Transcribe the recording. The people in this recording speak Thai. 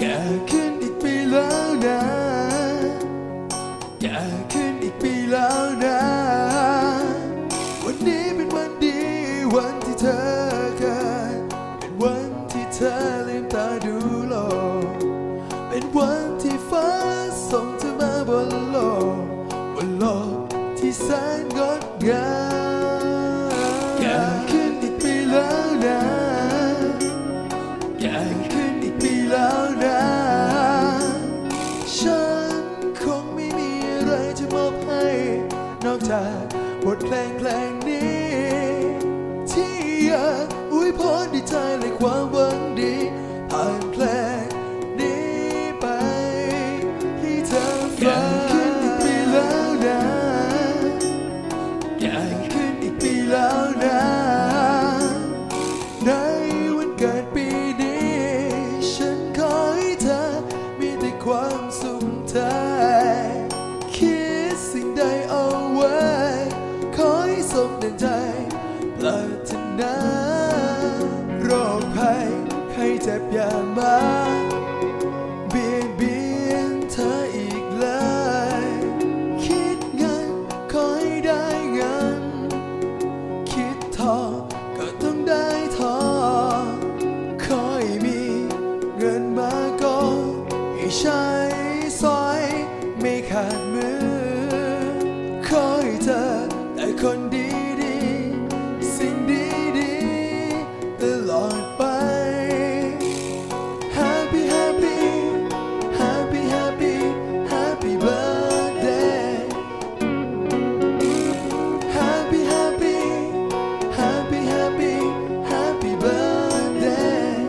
อย่ขึ้นอีกไปแล้วนะอย่ขึ้นอีกไปแล้วนะ วันนี้เป็นวันดีวันที่เธอ จะมอบให้ นอกจากบทเพลงเพลงนี้ ที่อยากอวยพรดีใจและความหวังดีผ่านเพลงนี้ไปให้เธอฟังขึ้นอีกปีแล้วนะอยากขึ้นอีกปีแล้วนะในวันเกิดปีนี้ ฉันขอให้เธอมีแต่ความสุขใจคิ มดังใจปรารถนาโรคภัยใครเจ็บอย่ามาเบียดเบียนเธออีกเลย คิดเงินขอให้ได้เงิน คิดทองก็ต้องได้ทองขอให้มีเงินมาก่อนให้ใช้สอยไม่ขาดมือขอให้เธอได้คนดี Happy Happy Happy Happy Happy Birthday. Happy Happy Happy Happy Happy Birthday.